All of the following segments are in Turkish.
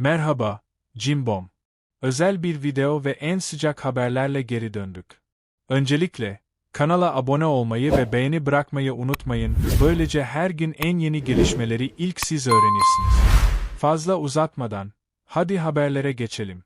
Merhaba, Cimbom. Özel bir video ve en sıcak haberlerle geri döndük. Öncelikle, kanala abone olmayı ve beğeni bırakmayı unutmayın, böylece her gün en yeni gelişmeleri ilk siz öğrenirsiniz. Fazla uzatmadan, hadi haberlere geçelim.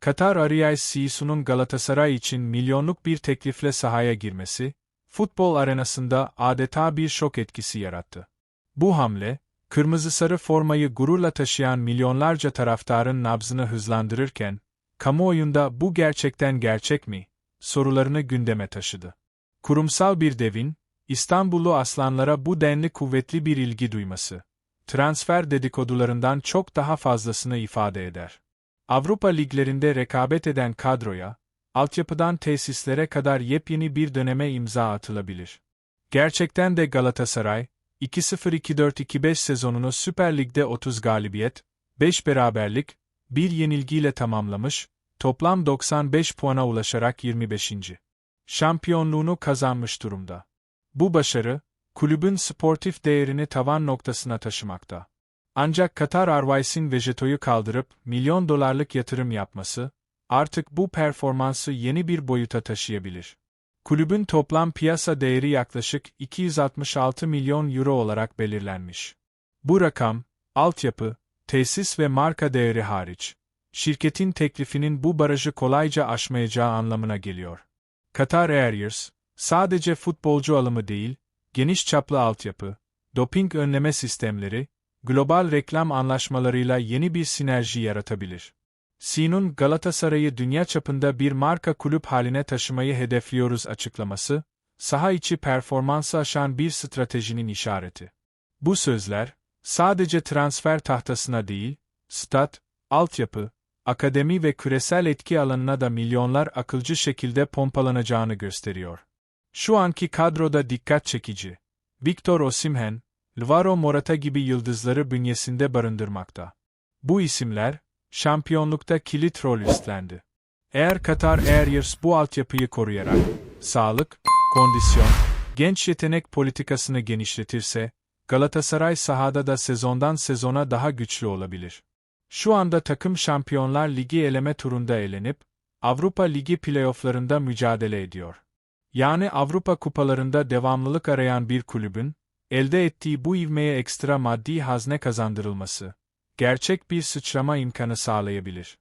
Katar Airways CEO'sunun Galatasaray için milyonluk bir teklifle sahaya girmesi, futbol arenasında adeta bir şok etkisi yarattı. Bu hamle, kırmızı sarı formayı gururla taşıyan milyonlarca taraftarın nabzını hızlandırırken, kamuoyunda bu gerçekten gerçek mi? sorularını gündeme taşıdı. Kurumsal bir devin, İstanbullu aslanlara bu denli kuvvetli bir ilgi duyması, transfer dedikodularından çok daha fazlasını ifade eder. Avrupa liglerinde rekabet eden kadroya, altyapıdan tesislere kadar yepyeni bir döneme imza atılabilir. Gerçekten de Galatasaray, 2-0-2-4-2-5 sezonunu Süper Lig'de 30 galibiyet, 5 beraberlik, 1 yenilgiyle tamamlamış, toplam 95 puana ulaşarak 25. şampiyonluğunu kazanmış durumda. Bu başarı, kulübün sportif değerini tavan noktasına taşımakta. Ancak Katar Airways'in Vejeto'yu kaldırıp milyon dolarlık yatırım yapması, artık bu performansı yeni bir boyuta taşıyabilir. Kulübün toplam piyasa değeri yaklaşık 266 milyon euro olarak belirlenmiş. Bu rakam, altyapı, tesis ve marka değeri hariç, şirketin teklifinin bu barajı kolayca aşmayacağı anlamına geliyor. Qatar Airways, sadece futbolcu alımı değil, geniş çaplı altyapı, doping önleme sistemleri, global reklam anlaşmalarıyla yeni bir sinerji yaratabilir. Sinun Galatasaray'ı dünya çapında bir marka kulüp haline taşımayı hedefliyoruz açıklaması, saha içi performansı aşan bir stratejinin işareti. Bu sözler, sadece transfer tahtasına değil, stat, altyapı, akademi ve küresel etki alanına da milyonlar akılcı şekilde pompalanacağını gösteriyor. Şu anki kadroda dikkat çekici. Victor Osimhen, Alvaro Morata gibi yıldızları bünyesinde barındırmakta. Bu isimler, şampiyonlukta kilit rol üstlendi. Eğer Katar Airways bu altyapıyı koruyarak, sağlık, kondisyon, genç yetenek politikasını genişletirse, Galatasaray sahada da sezondan sezona daha güçlü olabilir. Şu anda takım Şampiyonlar Ligi eleme turunda elenip, Avrupa Ligi playofflarında mücadele ediyor. Yani Avrupa kupalarında devamlılık arayan bir kulübün, elde ettiği bu ivmeye ekstra maddi hazne kazandırılması, gerçek bir sıçrama imkanı sağlayabilir.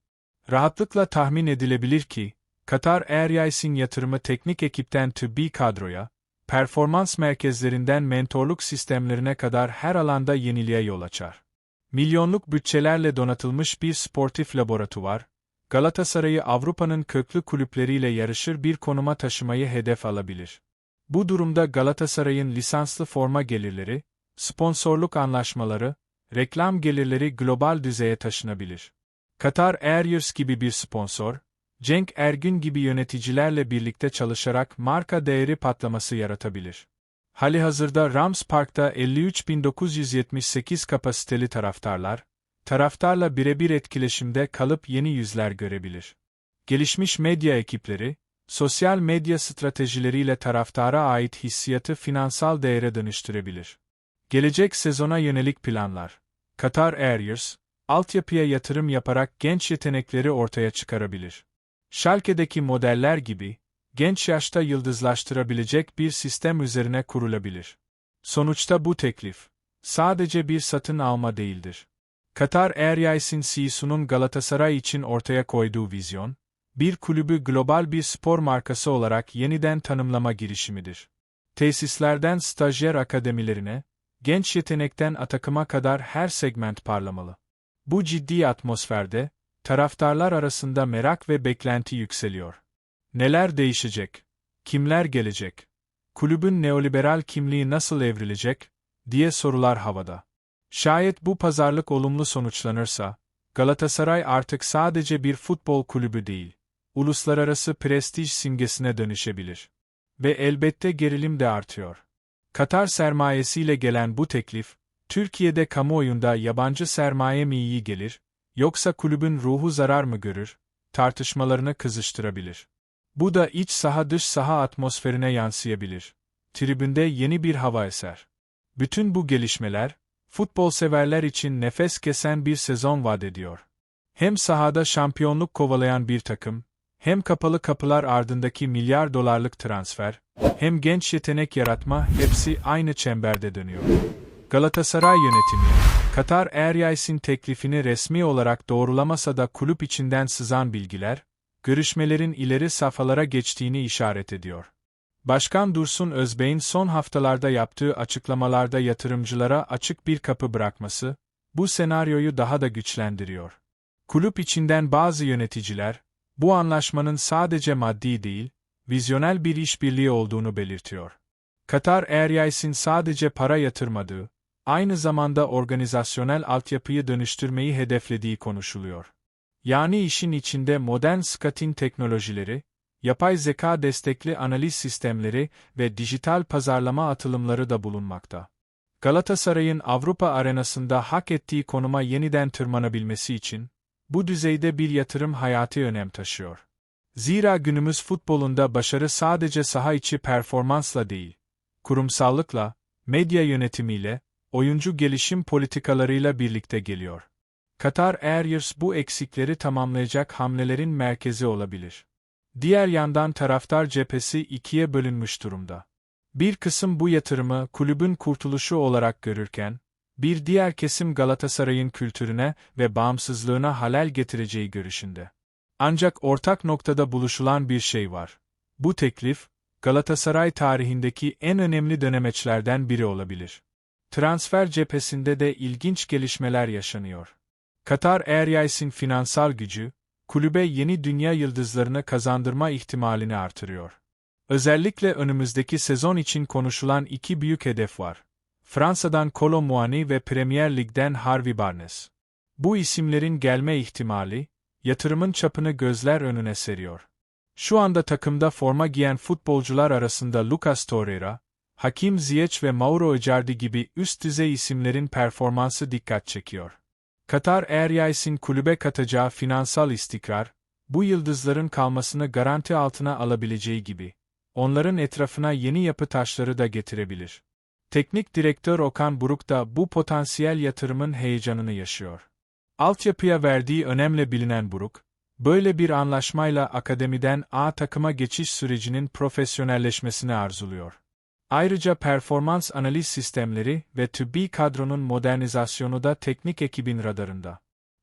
Rahatlıkla tahmin edilebilir ki, Katar Airways'in yatırımı teknik ekipten tıbbi kadroya, performans merkezlerinden mentorluk sistemlerine kadar her alanda yeniliğe yol açar. Milyonluk bütçelerle donatılmış bir sportif laboratuvar, Galatasaray'ı Avrupa'nın köklü kulüpleriyle yarışır bir konuma taşımayı hedef alabilir. Bu durumda Galatasaray'ın lisanslı forma gelirleri, sponsorluk anlaşmaları, reklam gelirleri global düzeye taşınabilir. Katar Airways gibi bir sponsor, Cenk Ergün gibi yöneticilerle birlikte çalışarak marka değeri patlaması yaratabilir. Halihazırda Rams Park'ta 53.978 kapasiteli taraftarlar, taraftarla birebir etkileşimde kalıp yeni yüzler görebilir. Gelişmiş medya ekipleri, sosyal medya stratejileriyle taraftara ait hissiyatı finansal değere dönüştürebilir. Gelecek sezona yönelik planlar Qatar Airways, altyapıya yatırım yaparak genç yetenekleri ortaya çıkarabilir. Schalke'deki modeller gibi, genç yaşta yıldızlaştırabilecek bir sistem üzerine kurulabilir. Sonuçta bu teklif, sadece bir satın alma değildir. Qatar Airways'in CEO'sunun Galatasaray için ortaya koyduğu vizyon, bir kulübü global bir spor markası olarak yeniden tanımlama girişimidir. Tesislerden stajyer akademilerine, genç yetenekten atakıma kadar her segment parlamalı. Bu ciddi atmosferde, taraftarlar arasında merak ve beklenti yükseliyor. Neler değişecek? Kimler gelecek? Kulübün neoliberal kimliği nasıl evrilecek? diye sorular havada. Şayet bu pazarlık olumlu sonuçlanırsa, Galatasaray artık sadece bir futbol kulübü değil, uluslararası prestij simgesine dönüşebilir. Ve elbette gerilim de artıyor. Katar sermayesiyle gelen bu teklif, Türkiye'de kamuoyunda yabancı sermaye mi iyi gelir, yoksa kulübün ruhu zarar mı görür, tartışmalarını kızıştırabilir. Bu da iç saha dış saha atmosferine yansıyabilir. Tribünde yeni bir hava eser. Bütün bu gelişmeler, futbol severler için nefes kesen bir sezon vaat ediyor. Hem sahada şampiyonluk kovalayan bir takım, hem kapalı kapılar ardındaki milyar dolarlık transfer, hem genç yetenek yaratma hepsi aynı çemberde dönüyor. Galatasaray yönetimi, Katar Airways'in teklifini resmi olarak doğrulamasa da kulüp içinden sızan bilgiler, görüşmelerin ileri safhalara geçtiğini işaret ediyor. Başkan Dursun Özbey'in son haftalarda yaptığı açıklamalarda yatırımcılara açık bir kapı bırakması, bu senaryoyu daha da güçlendiriyor. Kulüp içinden bazı yöneticiler, bu anlaşmanın sadece maddi değil, vizyonel bir işbirliği olduğunu belirtiyor. Katar Airways'in sadece para yatırmadığı, aynı zamanda organizasyonel altyapıyı dönüştürmeyi hedeflediği konuşuluyor. Yani işin içinde modern scouting teknolojileri, yapay zeka destekli analiz sistemleri ve dijital pazarlama atılımları da bulunmakta. Galatasaray'ın Avrupa arenasında hak ettiği konuma yeniden tırmanabilmesi için, bu düzeyde bir yatırım hayati önem taşıyor. Zira günümüz futbolunda başarı sadece saha içi performansla değil, kurumsallıkla, medya yönetimiyle, oyuncu gelişim politikalarıyla birlikte geliyor. Qatar Airways bu eksikleri tamamlayacak hamlelerin merkezi olabilir. Diğer yandan taraftar cephesi ikiye bölünmüş durumda. Bir kısım bu yatırımı kulübün kurtuluşu olarak görürken, bir diğer kesim Galatasaray'ın kültürüne ve bağımsızlığına halel getireceği görüşünde. Ancak ortak noktada buluşulan bir şey var. Bu teklif, Galatasaray tarihindeki en önemli dönemeçlerden biri olabilir. Transfer cephesinde de ilginç gelişmeler yaşanıyor. Katar Airways'in finansal gücü, kulübe yeni dünya yıldızlarını kazandırma ihtimalini artırıyor. Özellikle önümüzdeki sezon için konuşulan iki büyük hedef var. Fransa'dan Kolo Muani ve Premier Lig'den Harvey Barnes. Bu isimlerin gelme ihtimali, yatırımın çapını gözler önüne seriyor. Şu anda takımda forma giyen futbolcular arasında Lucas Torreira, Hakim Ziyech ve Mauro Icardi gibi üst düzey isimlerin performansı dikkat çekiyor. Katar Airways'in kulübe katacağı finansal istikrar, bu yıldızların kalmasını garanti altına alabileceği gibi, onların etrafına yeni yapı taşları da getirebilir. Teknik direktör Okan Buruk da bu potansiyel yatırımın heyecanını yaşıyor. Altyapıya verdiği önemle bilinen Buruk, böyle bir anlaşmayla akademiden A takıma geçiş sürecinin profesyonelleşmesini arzuluyor. Ayrıca performans analiz sistemleri ve tıbbi kadronun modernizasyonu da teknik ekibin radarında.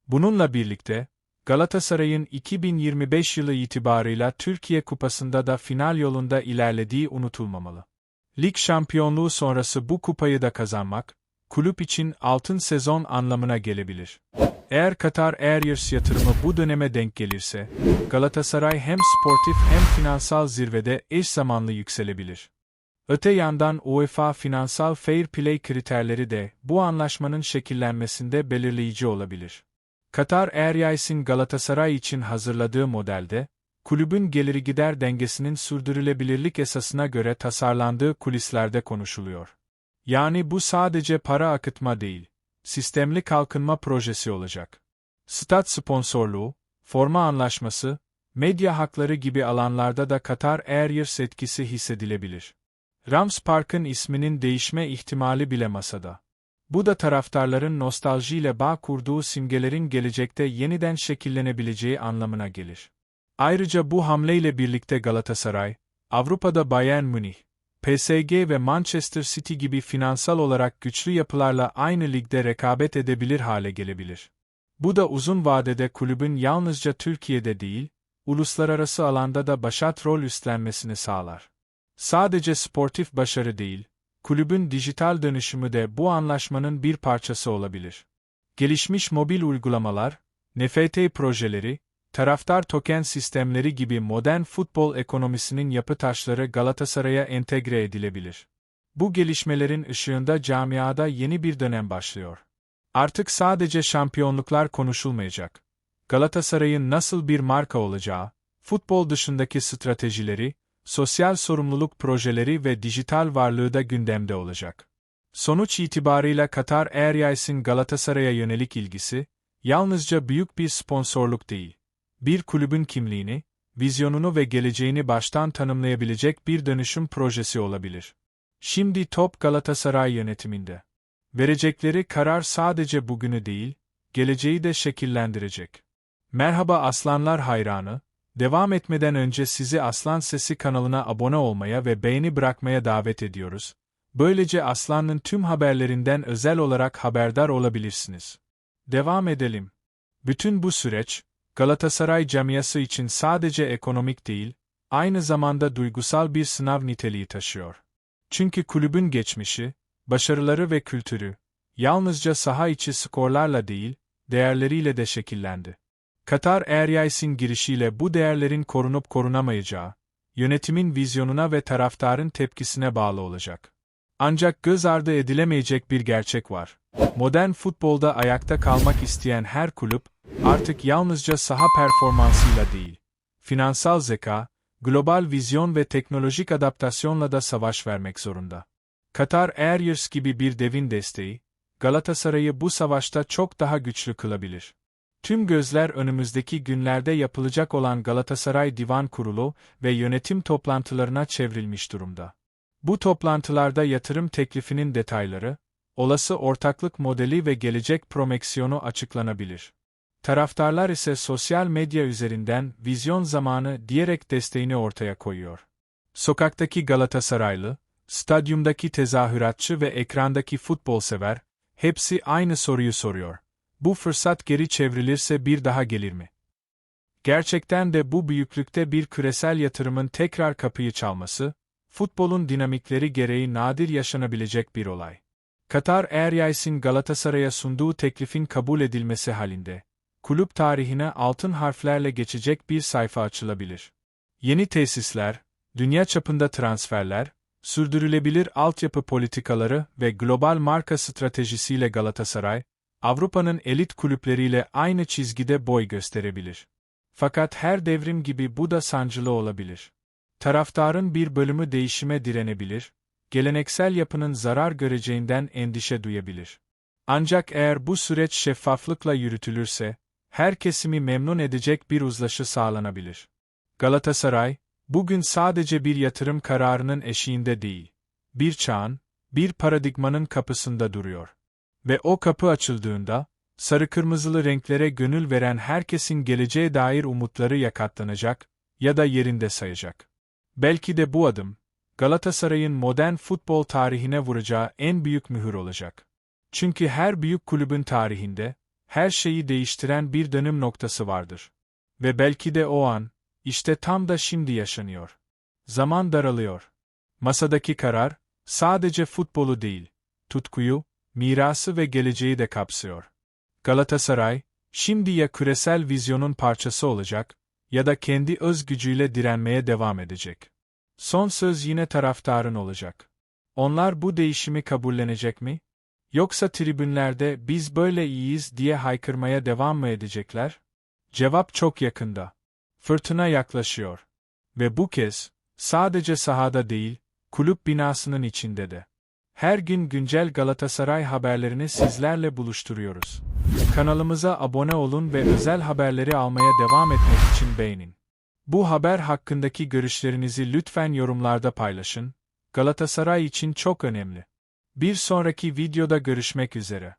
Bununla birlikte, Galatasaray'ın 2025 yılı itibarıyla Türkiye Kupası'nda da final yolunda ilerlediği unutulmamalı. Lig şampiyonluğu sonrası bu kupayı da kazanmak, kulüp için altın sezon anlamına gelebilir. Eğer Katar Airways yatırımı bu döneme denk gelirse, Galatasaray hem sportif hem finansal zirvede eş zamanlı yükselebilir. Öte yandan UEFA finansal fair play kriterleri de bu anlaşmanın şekillenmesinde belirleyici olabilir. Katar Airways'in Galatasaray için hazırladığı modelde, kulübün geliri gider dengesinin sürdürülebilirlik esasına göre tasarlandığı kulislerde konuşuluyor. Yani bu sadece para akıtma değil, sistemli kalkınma projesi olacak. Stat sponsorluğu, forma anlaşması, medya hakları gibi alanlarda da Katar Airways etkisi hissedilebilir. Rams Park'ın isminin değişme ihtimali bile masada. Bu da taraftarların nostaljiyle bağ kurduğu simgelerin gelecekte yeniden şekillenebileceği anlamına gelir. Ayrıca bu hamleyle birlikte Galatasaray, Avrupa'da Bayern Münih, PSG ve Manchester City gibi finansal olarak güçlü yapılarla aynı ligde rekabet edebilir hale gelebilir. Bu da uzun vadede kulübün yalnızca Türkiye'de değil, uluslararası alanda da başat rol üstlenmesini sağlar. Sadece sportif başarı değil, kulübün dijital dönüşümü de bu anlaşmanın bir parçası olabilir. Gelişmiş mobil uygulamalar, NFT projeleri, taraftar token sistemleri gibi modern futbol ekonomisinin yapı taşları Galatasaray'a entegre edilebilir. Bu gelişmelerin ışığında camiada yeni bir dönem başlıyor. Artık sadece şampiyonluklar konuşulmayacak. Galatasaray'ın nasıl bir marka olacağı, futbol dışındaki stratejileri, sosyal sorumluluk projeleri ve dijital varlığı da gündemde olacak. Sonuç itibarıyla Katar Airways'in Galatasaray'a yönelik ilgisi, yalnızca büyük bir sponsorluk değil, bir kulübün kimliğini, vizyonunu ve geleceğini baştan tanımlayabilecek bir dönüşüm projesi olabilir. Şimdi top Galatasaray yönetiminde. Verecekleri karar sadece bugünü değil, geleceği de şekillendirecek. Merhaba Aslanlar hayranı. Devam etmeden önce sizi Aslan Sesi kanalına abone olmaya ve beğeni bırakmaya davet ediyoruz. Böylece Aslan'ın tüm haberlerinden özel olarak haberdar olabilirsiniz. Devam edelim. Bütün bu süreç, Galatasaray camiası için sadece ekonomik değil, aynı zamanda duygusal bir sınav niteliği taşıyor. Çünkü kulübün geçmişi, başarıları ve kültürü, yalnızca saha içi skorlarla değil, değerleriyle de şekillendi. Katar Airways'in girişiyle bu değerlerin korunup korunamayacağı, yönetimin vizyonuna ve taraftarın tepkisine bağlı olacak. Ancak göz ardı edilemeyecek bir gerçek var. Modern futbolda ayakta kalmak isteyen her kulüp, artık yalnızca saha performansıyla değil, finansal zeka, global vizyon ve teknolojik adaptasyonla da savaş vermek zorunda. Katar Airways gibi bir devin desteği, Galatasaray'ı bu savaşta çok daha güçlü kılabilir. Tüm gözler önümüzdeki günlerde yapılacak olan Galatasaray Divan Kurulu ve yönetim toplantılarına çevrilmiş durumda. Bu toplantılarda yatırım teklifinin detayları, olası ortaklık modeli ve gelecek promeksiyonu açıklanabilir. Taraftarlar ise sosyal medya üzerinden vizyon zamanı diyerek desteğini ortaya koyuyor. Sokaktaki Galatasaraylı, stadyumdaki tezahüratçı ve ekrandaki futbol sever, hepsi aynı soruyu soruyor. Bu fırsat geri çevrilirse bir daha gelir mi? Gerçekten de bu büyüklükte bir küresel yatırımın tekrar kapıyı çalması, futbolun dinamikleri gereği nadir yaşanabilecek bir olay. Katar Airways'in Galatasaray'a sunduğu teklifin kabul edilmesi halinde, kulüp tarihine altın harflerle geçecek bir sayfa açılabilir. Yeni tesisler, dünya çapında transferler, sürdürülebilir altyapı politikaları ve global marka stratejisiyle Galatasaray, Avrupa'nın elit kulüpleriyle aynı çizgide boy gösterebilir. Fakat her devrim gibi bu da sancılı olabilir. Taraftarın bir bölümü değişime direnebilir, geleneksel yapının zarar göreceğinden endişe duyabilir. Ancak eğer bu süreç şeffaflıkla yürütülürse, her kesimi memnun edecek bir uzlaşı sağlanabilir. Galatasaray, bugün sadece bir yatırım kararının eşiğinde değil, bir çağın, bir paradigmanın kapısında duruyor. Ve o kapı açıldığında, sarı-kırmızılı renklere gönül veren herkesin geleceğe dair umutları yakatlanacak ya da yerinde sayacak. Belki de bu adım, Galatasaray'ın modern futbol tarihine vuracağı en büyük mühür olacak. Çünkü her büyük kulübün tarihinde, her şeyi değiştiren bir dönüm noktası vardır. Ve belki de o an, işte tam da şimdi yaşanıyor. Zaman daralıyor. Masadaki karar, sadece futbolu değil, tutkuyu, mirası ve geleceği de kapsıyor. Galatasaray, şimdi ya küresel vizyonun parçası olacak, ya da kendi öz gücüyle direnmeye devam edecek. Son söz yine taraftarın olacak. Onlar bu değişimi kabullenecek mi? Yoksa tribünlerde biz böyle iyiyiz diye haykırmaya devam mı edecekler? Cevap çok yakında. Fırtına yaklaşıyor. Ve bu kez, sadece sahada değil, kulüp binasının içinde de. Her gün güncel Galatasaray haberlerini sizlerle buluşturuyoruz. Kanalımıza abone olun ve özel haberleri almaya devam etmek için beğenin. Bu haber hakkındaki görüşlerinizi lütfen yorumlarda paylaşın. Galatasaray için çok önemli. Bir sonraki videoda görüşmek üzere.